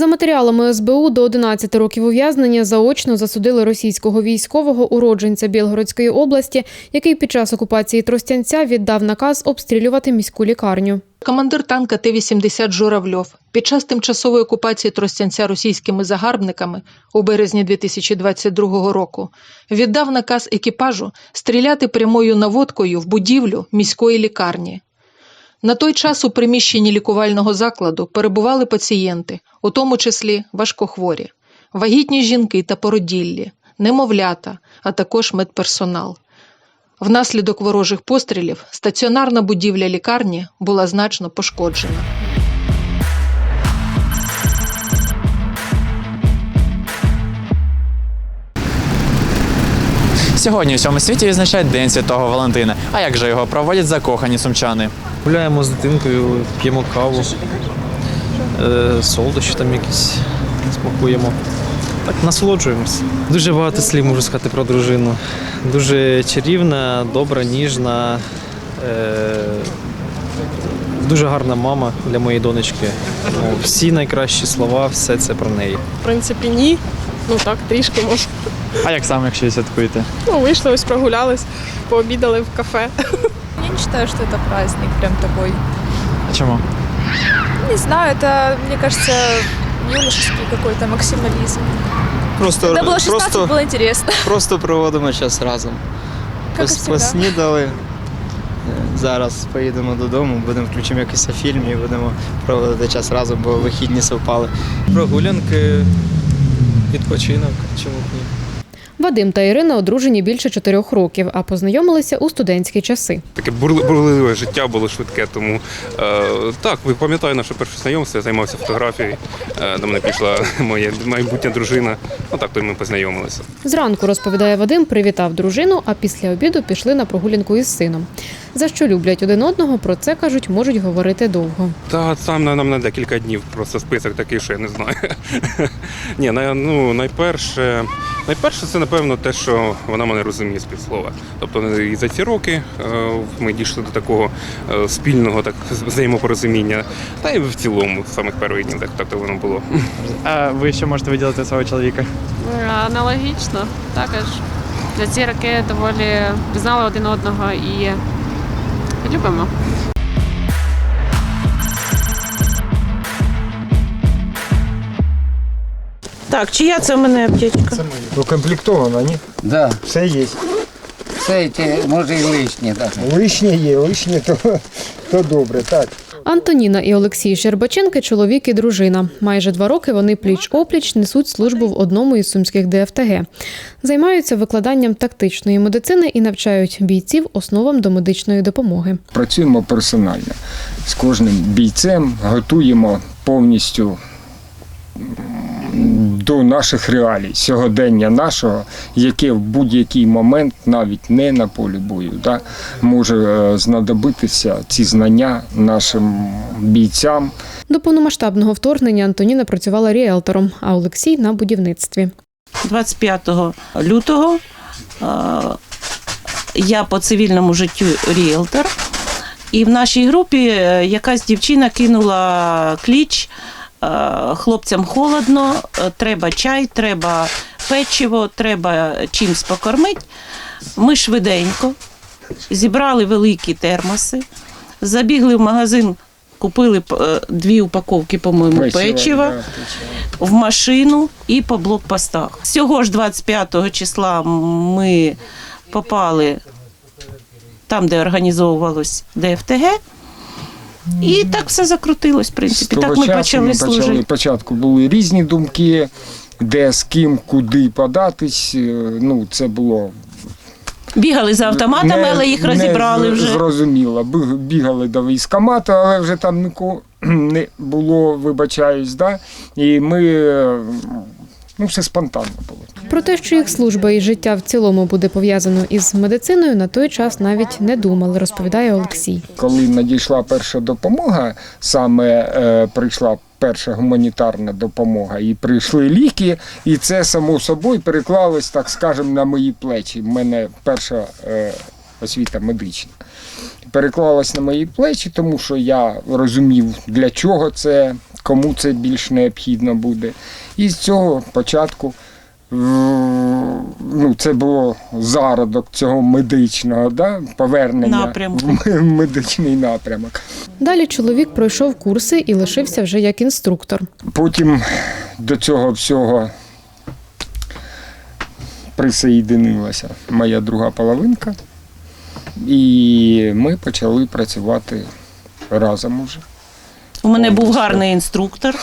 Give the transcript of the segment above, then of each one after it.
За матеріалами СБУ до 11 років ув'язнення заочно засудили російського військового уродженця Білгородської області, який під час окупації Тростянця віддав наказ обстрілювати міську лікарню. Командир танка Т-80 Журавльов під час тимчасової окупації Тростянця російськими загарбниками у березні 2022 року віддав наказ екіпажу стріляти прямою наводкою в будівлю міської лікарні. На той час у приміщенні лікувального закладу перебували пацієнти, у тому числі важкохворі, вагітні жінки та породіллі, немовлята, а також медперсонал. Внаслідок ворожих пострілів стаціонарна будівля лікарні була значно пошкоджена. Сьогодні у всьому світі відзначають День Святого Валентина. А як же його проводять закохані сумчани? Гуляємо з дитинкою, п'ємо каву, е, солодощі там якісь смакуємо. Так, насолоджуємось. Дуже багато слів можу сказати про дружину. Дуже чарівна, добра, ніжна, е, дуже гарна мама для моєї донечки. Ну, всі найкращі слова, все це про неї. В принципі, ні. Ну так, трішки може. А як саме, якщо святкуєте? Ну, вийшли, ось прогулялись, пообідали в кафе. Я не считаю, что это праздник прям такой. А чому? Не знаю, это, мне кажется, юношеский какой-то максимализм. Просто, Когда было 16, просто, было интересно. просто проводимо час разом. Как и Пос- всегда. Поснідали. Е, Зараз поїдемо додому, будемо включимо якийсь фільм і будемо проводити час разом, бо вихідні совпали. Прогулянки, відпочинок, чому б ні. Вадим та Ірина одружені більше чотирьох років, а познайомилися у студентські часи. Таке бурли- бурливе життя було швидке, тому е, так, ви пам'ятаю наше перше знайомство, я займався фотографією, е, до мене пішла моя майбутня дружина. Ну так, то ми познайомилися. Зранку розповідає Вадим, привітав дружину, а після обіду пішли на прогулянку із сином. За що люблять один одного, про це кажуть, можуть говорити довго. Та сам нам на декілька днів просто список такий, що я не знаю. Ні, ну, найперше, найперше це напевно те, що вона мене розуміє з півслова. Тобто і за ці роки е, ми дійшли до такого е, спільного так взаємопорозуміння. Та й в цілому, з самих перших днів, так, так воно було. А ви що можете виділити свого чоловіка? Аналогічно, також. За ці роки доволі знали один одного і любимо. Так, чия це в мене аптечка? Укомплектовано, ні? Да, Все є. все ті, може і лишнє. Так. Лишнє є, лишнє то, то добре, так. Антоніна і Олексій Щербаченки – чоловік і дружина. Майже два роки вони пліч-опліч несуть службу в одному із сумських ДФТГ. Займаються викладанням тактичної медицини і навчають бійців основам до медичної допомоги. Працюємо персонально з кожним бійцем, готуємо повністю до наших реалій, сьогодення нашого, яке в будь-який момент, навіть не на полі бою, да, може е, знадобитися ці знання нашим бійцям. До повномасштабного вторгнення Антоніна працювала ріелтором, а Олексій – на будівництві. 25 лютого е, я по цивільному життю ріелтор. І в нашій групі е, якась дівчина кинула кліч. Е, Хлопцям холодно, е, треба чай, треба печиво, треба чимсь покормити. Ми швиденько зібрали великі термоси, забігли в магазин, купили е, дві упаковки, по-моєму, печива в машину і по блокпостах. Цього ж 25 числа ми попали там, де організовувалось ДФТГ. І так все закрутилось, в принципі. Так ми почали ми почали. служити. Спочатку були різні думки, де з ким, куди податись. е, Ну, це було Бігали за автоматами, не- але їх розібрали з- вже. Зрозуміло. Бігали до військкомату, але вже там нікого не було, вибачаюсь, да? І ми Ну, все спонтанно було. Про те, що їх служба і життя в цілому буде пов'язано із медициною, на той час навіть не думали, розповідає Олексій. Коли надійшла перша допомога, саме е, прийшла перша гуманітарна допомога, і прийшли ліки, і це само собою переклалось, так скажемо, на мої плечі. У мене перша е, освіта медична. Переклалось на мої плечі, тому що я розумів, для чого це, кому це більш необхідно буде. І з цього початку ну, це було зародок цього медичного да, повернення Напрямку. в медичний напрямок. Далі чоловік пройшов курси і лишився вже як інструктор. Потім до цього всього присоєдинилася моя друга половинка, і ми почали працювати разом уже. У мене був гарний інструктор.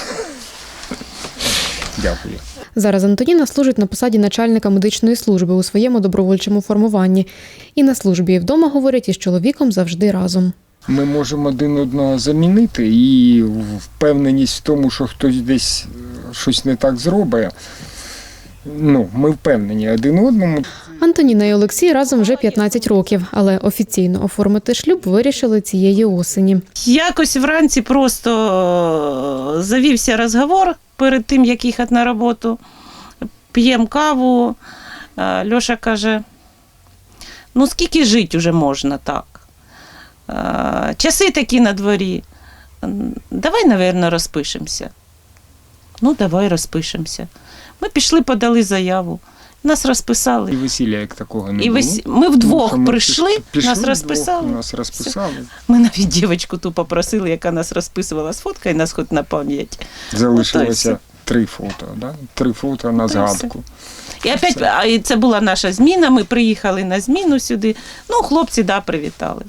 Дякую. Зараз Антоніна служить на посаді начальника медичної служби у своєму добровольчому формуванні. І на службі і вдома говорять із чоловіком завжди разом. Ми можемо один одного замінити, і впевненість в тому, що хтось десь щось не так зробить. Ну, ми впевнені один одному. Антоніна і Олексій разом вже 15 років, але офіційно оформити шлюб вирішили цієї осені. Якось вранці просто е, завівся розговор перед тим, як їхати на роботу. П'ємо каву. Е, Льоша каже: ну скільки жити вже можна так? Е, Часи такі на дворі. Давай, напевно, розпишемося. Ну, давай розпишемося. Ми пішли, подали заяву. Нас розписали. І весілля як такого не І було. ми вдвох Тому ми прийшли, пішли нас вдвох, розписали. Нас розписали. Ми навіть дівчинку ту попросили, яка нас розписувала, сфоткай нас хоч на пам'ять. Залишилося Ото три фото, да? три фото на згадку. І опять, а це була наша зміна. Ми приїхали на зміну сюди. Ну, хлопці, да, привітали.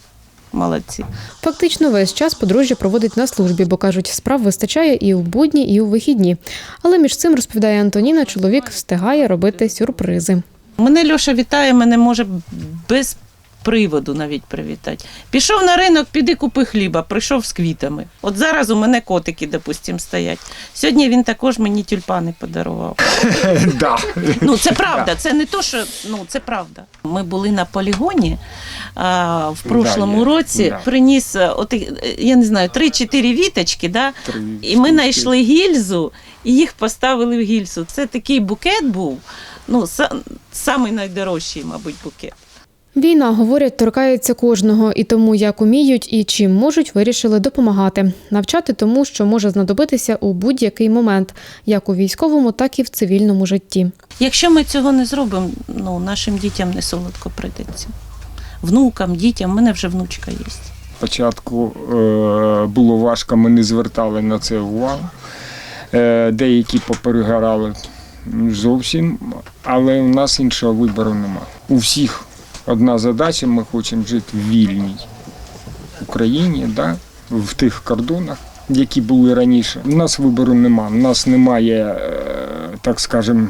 Молодці. Фактично весь час подружжя проводить на службі, бо кажуть, справ вистачає і у будні, і у вихідні. Але між цим розповідає Антоніна, чоловік встигає робити сюрпризи. Мене Льоша вітає, мене може без приводу навіть привітати. Пішов на ринок, піди купи хліба, прийшов з квітами. От зараз у мене котики, допустим, стоять. Сьогодні він також мені тюльпани подарував. Да. Ну, це правда, це не то, що ну це правда. Ми були на полігоні а, в прошлому році. Приніс е, от, е, я не знаю, 3-4 віточки, да? І ми знайшли гільзу і їх поставили в гільзу. Це такий букет був. Ну, са, самий найдорожчий, мабуть, букет. Війна, говорять, торкається кожного, і тому як уміють і чим можуть, вирішили допомагати, навчати тому, що може знадобитися у будь-який момент, як у військовому, так і в цивільному житті. Якщо ми цього не зробимо, ну, нашим дітям не солодко прийдеться. Внукам, дітям, в мене вже внучка є. Спочатку е, було важко, ми не звертали на це увагу. Е, деякі поперегорали зовсім, але у нас іншого вибору нема. У всіх одна задача, ми хочемо жити в вільній Україні, да? в тих кордонах, які були раніше. У нас вибору нема. У нас немає, е, так скажемо,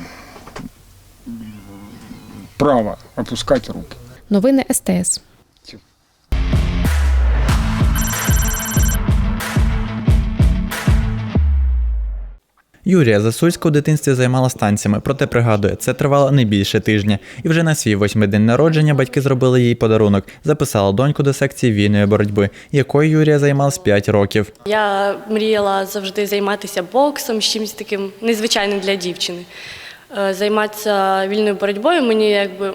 права опускати руки. Новини СТС. Юрія Засульська у дитинстві займалася танцями, проте пригадує, це тривало не більше тижня. І вже на свій восьмий день народження батьки зробили їй подарунок, записала доньку до секції вільної боротьби, якою Юрія займалась 5 років. Я мріяла завжди займатися боксом, чимось таким незвичайним для дівчини. Е, Займатися вільною боротьбою мені якби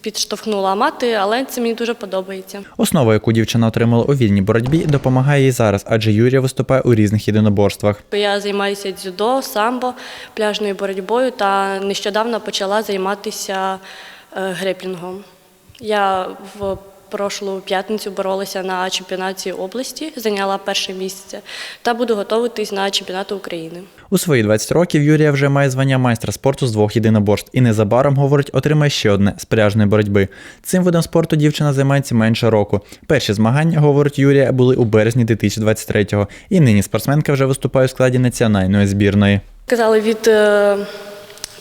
підштовхнула мати, але це мені дуже подобається. Основа, яку дівчина отримала у вільній боротьбі, допомагає їй зараз, адже Юрія виступає у різних єдиноборствах. Я займаюся дзюдо, самбо, пляжною боротьбою та нещодавно почала займатися е, греплінгом. Я в прошлу п'ятницю боролася на чемпіонаті області, зайняла перше місце та буду готуватись на чемпіонат України. У свої 20 років Юрія вже має звання майстра спорту з двох єдиноборств і незабаром, говорить, отримає ще одне з пряжної боротьби. Цим видом спорту дівчина займається менше року. Перші змагання, говорить Юрія, були у березні 2023-го, і нині спортсменка вже виступає у складі національної збірної. Казали від е,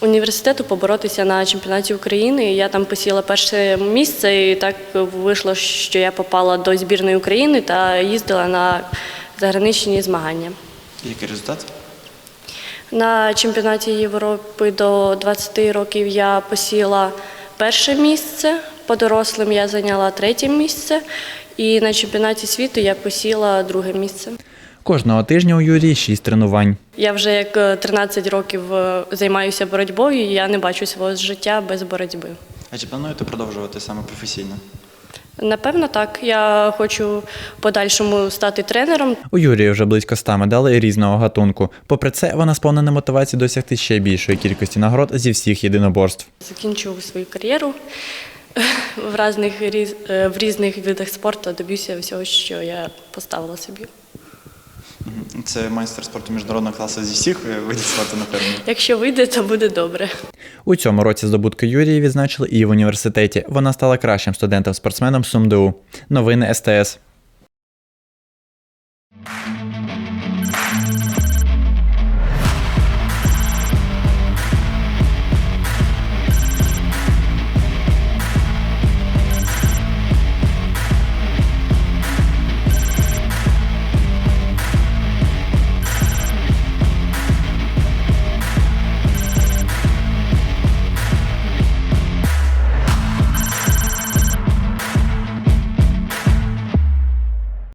університету поборотися на чемпіонаті України. Я там посіла перше місце, і так вийшло, що я попала до збірної України та їздила на заграничні змагання. Який результат? На чемпіонаті Європи до 20 років я посіла перше місце, по дорослим я зайняла третє місце, і на чемпіонаті світу я посіла друге місце. Кожного тижня у Юрії 6 тренувань. Я вже як е, 13 років е, займаюся боротьбою, і я не бачу свого життя без боротьби. А чи плануєте продовжувати саме професійно? Напевно, так. Я хочу подальшому стати тренером. У Юрії вже близько 100 медалей різного гатунку. Попри це, вона сповнена мотивації досягти ще більшої кількості нагород зі всіх єдиноборств. Закінчу свою кар'єру в різних, різ- е, в різних видах спорту, доб'юся всього, що я поставила собі. Це майстер спорту міжнародного класу зі всіх видів спорту, напевно. Якщо вийде, то буде добре. У цьому році здобутки Юрії відзначили і в університеті. Вона стала кращим студентом-спортсменом СумДУ. Новини СТС.